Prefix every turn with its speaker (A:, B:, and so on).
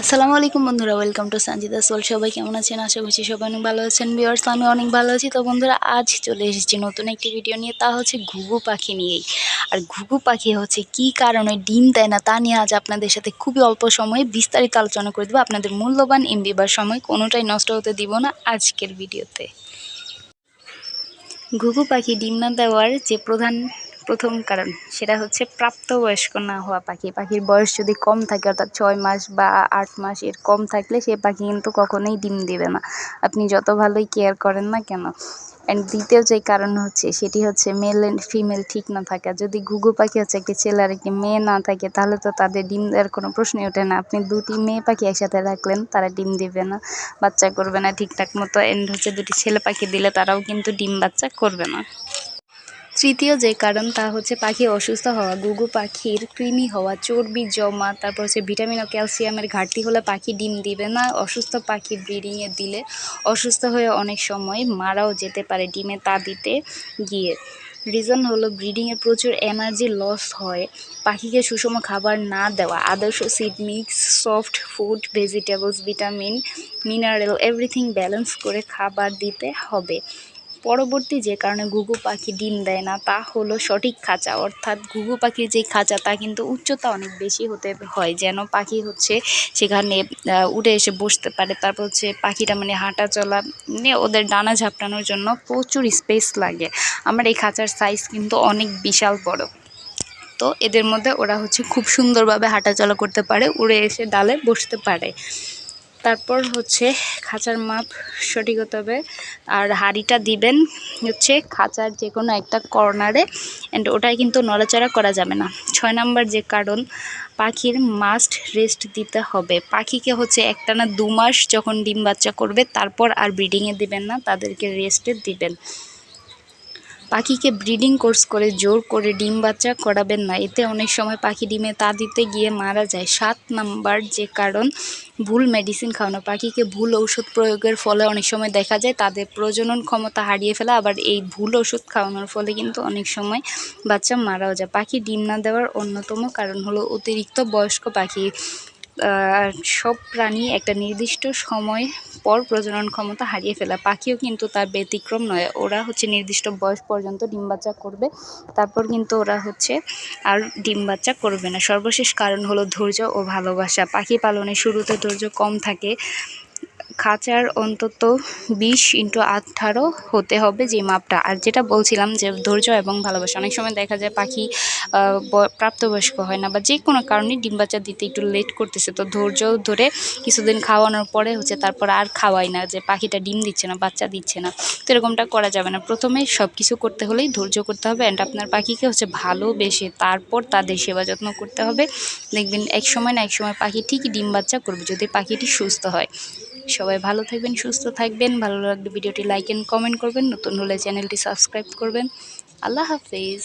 A: আসসালামু আলাইকুম বন্ধুরা ওয়েলকাম টু সঞ্জিতা সোল। সবাই কেমন আছেন? আশা করছি সবাই অনেক ভালো আছেন। বিয়ার্স আমি অনেক ভালো আছি। তো বন্ধুরা, আজ চলে এসেছি নতুন একটি ভিডিও নিয়ে। তা হচ্ছে ঘুঘু পাখি নিয়েই। আর ঘুঘু পাখি হচ্ছে কি কারণে ডিম দেয় না তা নিয়ে আজ আপনাদের সাথে খুবই অল্প সময়ে বিস্তারিত আলোচনা করে দেবো। আপনাদের মূল্যবান এমবি বা সময় কোনোটাই নষ্ট হতে দিব না আজকের ভিডিওতে ঘুঘু পাখি ডিম না দেওয়ার যে প্রধান প্রথম কারণ সেটা হচ্ছে প্রাপ্তবয়স্ক না হওয়া পাখি। পাখির বয়স যদি কম থাকে, অর্থাৎ ছয় মাস বা আট মাস এর কম থাকলে সে পাখি কিন্তু কখনোই ডিম দেবে না। আপনি যত ভালোই কেয়ার করেন না কেন? অ্যান্ড দ্বিতীয় যে কারণ হচ্ছে, সেটি হচ্ছে মেল অ্যান্ড ফিমেল ঠিক না থাকা। যদি ঘুঘু পাখি হচ্ছে, একটি ছেলে আর একটি মেয়ে না থাকে, তাহলে তো তাদের ডিম দেওয়ার কোনো প্রশ্নই ওঠে না। আপনি দুটি মেয়ে পাখি একসাথে রাখলেন, তারা ডিম দিবে না, বাচ্চা করবে না ঠিকঠাক মতো। অ্যান্ড হচ্ছে দুটি ছেলে পাখি দিলে তারাও কিন্তু ডিম বাচ্চা করবে না। তৃতীয় যে কারণ তা হচ্ছে পাখি অসুস্থ হওয়া, গুগু পাখির কৃমি হওয়া, চর্বি জমা, তারপর হচ্ছে ভিটামিন ও ক্যালসিয়ামের ঘাটতি হলে পাখি ডিম দিবে না, অসুস্থ পাখি ব্রিডিংয়ে দিলে অসুস্থ হয়ে অনেক সময় মারাও যেতে পারে ডিমে তা দিতে গিয়ে। রিজন হলো ব্রিডিংয়ে প্রচুর এনার্জি লস হয়, পাখিকে সুষম খাবার না দেওয়া, আদর্শ seed mix soft food vegetables vitamin mineral everything balance করে খাবার দিতে হবে। পরবর্তী যে কারণে ঘুঘু পাখি ডিম দেয় না, তা হলো সঠিক খাঁচা। অর্থাৎ ঘুঘু পাখির যে খাঁচা, তা কিন্তু উচ্চতা অনেক বেশি হতে হয়। যেন পাখি হচ্ছে সেখানে উড়ে এসে বসতে পারে। তারপর হচ্ছে পাখিটা মানে হাঁটা চলা মানে ওদের ডানা ঝাপটানোর জন্য প্রচুর স্পেস লাগে। আমার এই খাঁচার সাইজ কিন্তু অনেক বিশাল বড়। তো এদের মধ্যে ওরা হচ্ছে খুব সুন্দরভাবে হাঁটাচলা করতে পারে, উড়ে এসে ডালে বসতে পারে। তারপর হচ্ছে খাঁচার মাপ সঠিক হতে হবে। আর হাড়িটা দিবেন হচ্ছে খাঁচার যে কোনো একটা কর্নারে অ্যান্ড ওটাই কিন্তু নড়াচড়া করা যাবে না। ছয় নাম্বার যে কারণ, পাখির মাস্ট রেস্ট দিতে হবে। পাখিকে হচ্ছে একটা না দু মাস যখন ডিম বাচ্চা করবে, তারপর আর ব্রিডিংয়ে দিবেন না, তাদেরকে রেস্টে দিবেন। পাখিকে ব্রিডিং কোর্স করে জোর করে ডিম বাচ্চা করাবেন না। এতে অনেক সময় পাখি ডিমে তা দিতে গিয়ে মারা যায়। সাত নাম্বার যে কারণ, ভুল মেডিসিন খাওয়ানো। পাখিকে ভুল ঔষধ প্রয়োগের ফলে অনেক সময় দেখা যায় তাদের প্রজনন ক্ষমতা হারিয়ে ফেলা, আবার এই ভুল ওষুধ খাওয়ানোর ফলে কিন্তু অনেক সময় বাচ্চা মারাও যায়। পাখি ডিম না দেওয়ার অন্যতম কারণ হলো অতিরিক্ত বয়স্ক পাখি। সব প্রাণী একটা নির্দিষ্ট সময় পর প্রজনন ক্ষমতা হারিয়ে ফেলা। পাখিও কিন্তু তার ব্যতিক্রম নয়। ওরা হচ্ছে নির্দিষ্ট বয়স পর্যন্ত ডিম বাচ্চা করবে। তারপর কিন্তু ওরা হচ্ছে আর ডিম বাচ্চা করবে না। সর্বশেষ কারণ হলো ধৈর্য ও ভালোবাসা। পাখি পালনে শুরুতে ধৈর্য কম থাকে। খাঁচার অন্তত বিশ ইন্টু আঠারো হতে হবে যে মাপটা। আর যেটা বলছিলাম যে ধৈর্য এবং ভালোবাসা, অনেক সময় দেখা যায় পাখি প্রাপ্তবয়স্ক হয় না বা যে কোনো কারণে ডিম বাচ্চা দিতে একটু লেট করতেছে। তো ধৈর্য ধরে কিছুদিন খাওয়ানোর পরে হচ্ছে তারপর আর খাওয়াই না যে পাখিটা ডিম দিচ্ছে না, বাচ্চা দিচ্ছে না। তো এরকমটা করা যাবে না। প্রথমে সব কিছু করতে হলেই ধৈর্য করতে হবে অ্যান্ড আপনার পাখিকে হচ্ছে ভালোবেসে তারপর তাদের সেবা যত্ন করতে হবে। দেখবেন এক সময় না এক সময় পাখি ঠিকই ডিম বাচ্চা করবে যদি পাখিটি সুস্থ হয়। সবাই ভালো থাকবেন, সুস্থ থাকবেন, ভালো লাগলে ভিডিওটি লাইক অ্যান্ড কমেন্ট করবেন, নতুন হলে চ্যানেলটি সাবস্ক্রাইব করবেন। আল্লাহ হাফেজ।